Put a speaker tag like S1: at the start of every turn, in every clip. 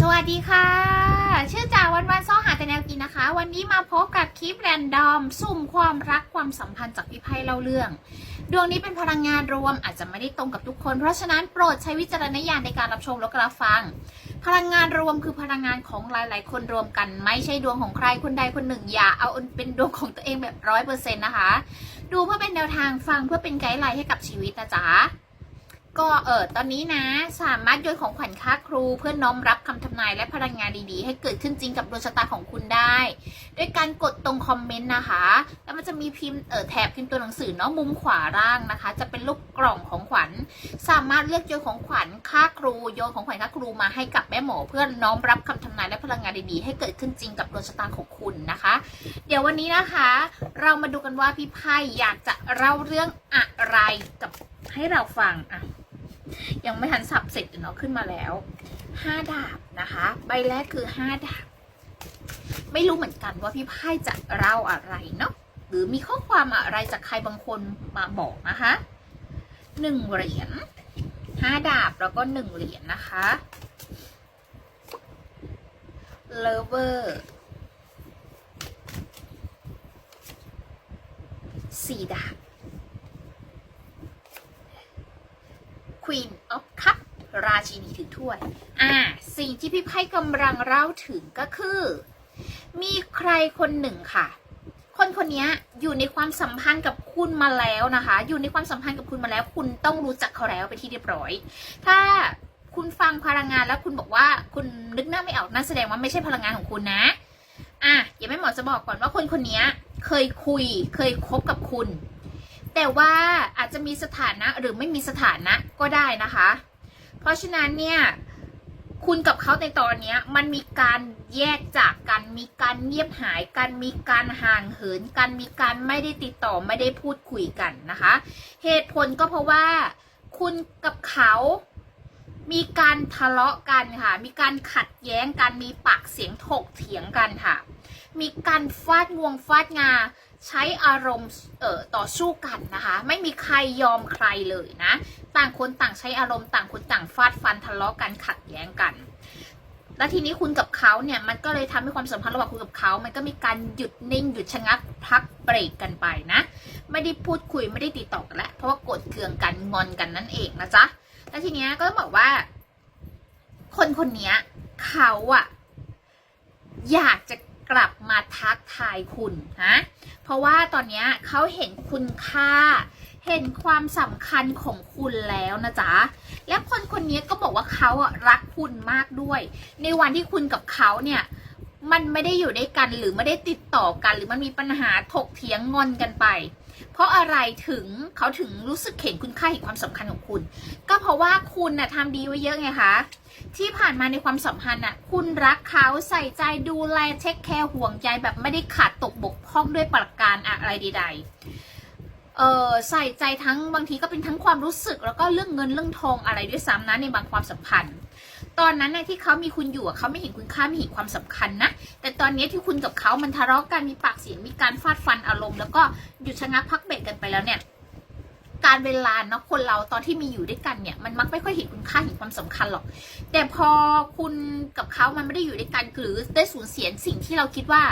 S1: สวัสดีค่ะ ชื่อจ่าวันวันซ่อหาแต่แนวกินนะคะ วันนี้มาพบกับคลิปแรนดอม สุ่มความรักความสัมพันธ์จากพี่ไพ่เล่าเรื่อง ดวงนี้เป็นพลังงานรวมอาจจะไม่ได้ตรงกับทุกคน เพราะฉะนั้นโปรดใช้วิจารณญาณในการรับชมและรับฟัง พลังงานรวมคือพลังงานของหลาย ๆ คนรวมกัน ไม่ใช่ดวงของใครคนใดคนหนึ่งอย่าเอาเป็นดวงของตัวเองแบบร้อยเปอร์เซ็นต์นะคะ ดูเพื่อเป็นแนวทางฟังเพื่อเป็นไกด์ไลน์ให้กับชีวิตนะจ๊ะ ก็เออตอนนี้นะ สามารถโยนของขวัญค่าครู เพื่อน้อมรับคำทำนายและพลังงานดีๆ ให้เกิดขึ้นจริงกับดวงชะตาของคุณได้ ด้วยการกดตรงคอมเมนต์นะคะ แล้วมันจะมีพิมพ์เออแถบพิมพ์ตัวหนังสือเนาะมุมขวาล่างนะคะ จะเป็นรูปกล่องของขวัญ สามารถเลือกโยนของขวัญค่าครูโยนของขวัญค่าครูมาให้กับแม่หมอ เพื่อน้อมรับคำทำนายและพลังงานดีๆ ให้เกิดขึ้นจริงกับดวงชะตาของคุณนะคะ เดี๋ยววันนี้นะคะ เรามาดูกันว่าพี่ไพ่อยากจะเล่าเรื่องอะไรกับให้เราฟังอะ ยังไม่ทันสับเสร็จเนาะขึ้นมาแล้วห้าดาบนะคะ ใบแรกคือห้าดาบ ไม่รู้เหมือนกันว่าพี่ไพ่จะเล่าอะไรเนาะหรือมีข้อความอะไรจากใครบางคนมาบอกนะคะหนึ่งเหรียญห้าดาบแล้วก็หนึ่งเหรียญนะคะเลเวอร์สี่ดาบ ราชินีถือถ้วย อ่า สิ่งที่พี่ไพ่กำลังเล่าถึงก็คือ มีใครคนหนึ่งค่ะ คนคนนี้อยู่ในความสัมพันธ์กับคุณมาแล้วนะคะ อยู่ในความสัมพันธ์กับคุณมาแล้ว คุณต้องรู้จักเขาแล้วไปที่เรียบร้อย ถ้าคุณฟังพลังงานแล้วคุณบอกว่าคุณนึกหน้าไม่ออกนั่นแสดงว่าไม่ใช่พลังงานของคุณนะ อะย่าไม่หมอจะบอกก่อนว่าคนคนนี้เคยคุย เคยคบกับคุณ แต่ว่าอาจจะมีสถานะหรือไม่มีสถานะก็ได้นะคะ เพราะฉะนั้นเนี่ยคุณกับเขาในตอนเนี้ยมันมีการแยกจากกัน มีการเงียบหายกัน มีการห่างเหินกัน มีการไม่ได้ติดต่อไม่ได้พูดคุยกันนะคะ เหตุผลก็เพราะว่าคุณกับเขามีการทะเลาะกันค่ะ มีการขัดแย้งกัน มีปากเสียงถกเถียงกันค่ะ มีการฟาดงวงฟาดงา ใช้อารมณ์เอ่อต่อสู้กันนะคะ ไม่มีใครยอมใครเลยนะ ต่างคนต่างใช้อารมณ์ต่างคนต่างฟาดฟันทะเลาะกันขัดแย้งกัน แล้วทีนี้คุณกับเขาเนี่ยมันก็เลยทำให้ความสัมพันธ์ระหว่างคุณกับเขา มันก็มีการหยุดนิ่งหยุดชะงักพักเบรกกันไปนะ ไม่ได้พูดคุยไม่ได้ติดต่อกันแล้วเพราะว่าโกดเคืองกันงอนกันนั่นเองนะจ๊ะแล้วทีเนี้ยก็บอกว่า คนคนนี้เขาอะอยากจะ กลับมาทักทายคุณฮะเพราะว่าตอนนี้เขาเห็นคุณค่า เห็นความสำคัญของคุณแล้วนะจ๊ะ และคนคนนี้ก็บอกว่าเขาอะรักคุณมากด้วย ในวันที่คุณกับเขาเนี่ยมันไม่ได้อยู่ด้วยกันหรือไม่ได้ติดต่อกัน หรือมันมีปัญหาถกเถียงงอนกันไป เพราะอะไรถึงเขาถึงรู้สึกเห็นคุณค่าเห็นความสำคัญของคุณ ก็เพราะว่าคุณน่ะทำดีไว้เยอะไงคะที่ผ่านมาในความสัมพันธ์น่ะ คุณรักเขาใส่ใจดูแลเช็คแคร์ห่วงใยแบบไม่ได้ขาดตกบกพร่องด้วยประการอะไรใดๆเออใส่ใจทั้งบางทีก็เป็นทั้งความรู้สึก แล้วก็เรื่องเงินเรื่องทองอะไรด้วยซ้ำนะในบางความสัมพันธ์ ตอนนั้นเนี่ยที่เขามีคุณอยู่เขาไม่เห็นคุณค่าไม่เห็นความสำคัญนะ แต่ตอนนี้ที่คุณกับเขามันทะเลาะกันมีปากเสียงมีการฟาดฟันอารมณ์แล้วก็หยุดชะงักพักเบรกกันไปแล้วเนี่ยการเวลาเนาะคนเราตอนที่มีอยู่ด้วยกันเนี่ยมันมักไม่ค่อยเห็นคุณค่าเห็นความสำคัญหรอก แต่พอคุณกับเขามันไม่ได้อยู่ด้วยกันหรือได้สูญเสียสิ่งที่เราคิดว่า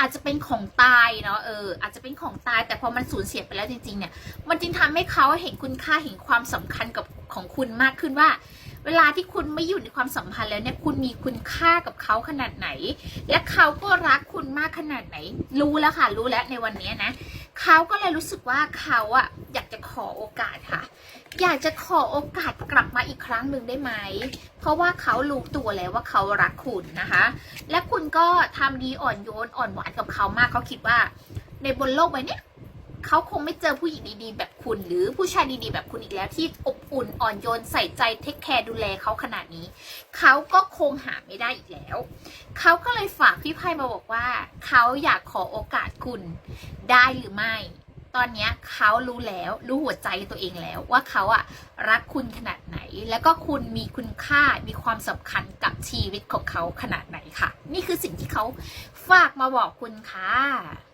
S1: อาจจะเป็นของตายเนาะเอออาจจะเป็นของตาย แต่พอมันสูญเสียไปแล้วจริงๆเนี่ยมันจึงทำให้เขาเห็นคุณค่าเห็นความสำคัญกับของคุณมากขึ้นว่า เวลาที่คุณไม่อยู่ในความสัมพันธ์แล้วเนี่ยคุณมีคุณค่ากับเขาขนาดไหน และเขาก็รักคุณมากขนาดไหน รู้แล้วค่ะ รู้แล้วในวันนี้นะเขาก็เลยรู้สึกว่าเขาอะอยากจะขอโอกาสค่ะ อยากจะขอโอกาสกลับมาอีกครั้งหนึ่งได้ไหม เพราะว่าเขารู้ตัวแล้วว่าเขารักคุณนะคะ และคุณก็ทำดีอ่อนโยนอ่อนหวานกับเขามากเขาคิดว่า ในบนโลกใบนี้ เขาคงไม่เจอผู้หญิงดีๆ แบบคุณ หรือผู้ชายดีๆ แบบคุณอีกแล้วที่อบอุ่นอ่อนโยนใส่ใจเทคแคร์ดูแลเขาขนาดนี้ เขาก็คงหาไม่ได้อีกแล้ว เขาก็เลยฝากพี่ไพ่มาบอกว่า เขาอยากขอโอกาสคุณได้หรือไม่ ตอนนี้เขารู้แล้วรู้หัวใจตัวเองแล้วว่าเขาอะรักคุณขนาดไหน แล้วก็คุณมีคุณค่ามีความสำคัญกับชีวิตของเขาขนาดไหนค่ะ นี่คือสิ่งที่เขาฝากมาบอกคุณค่ะ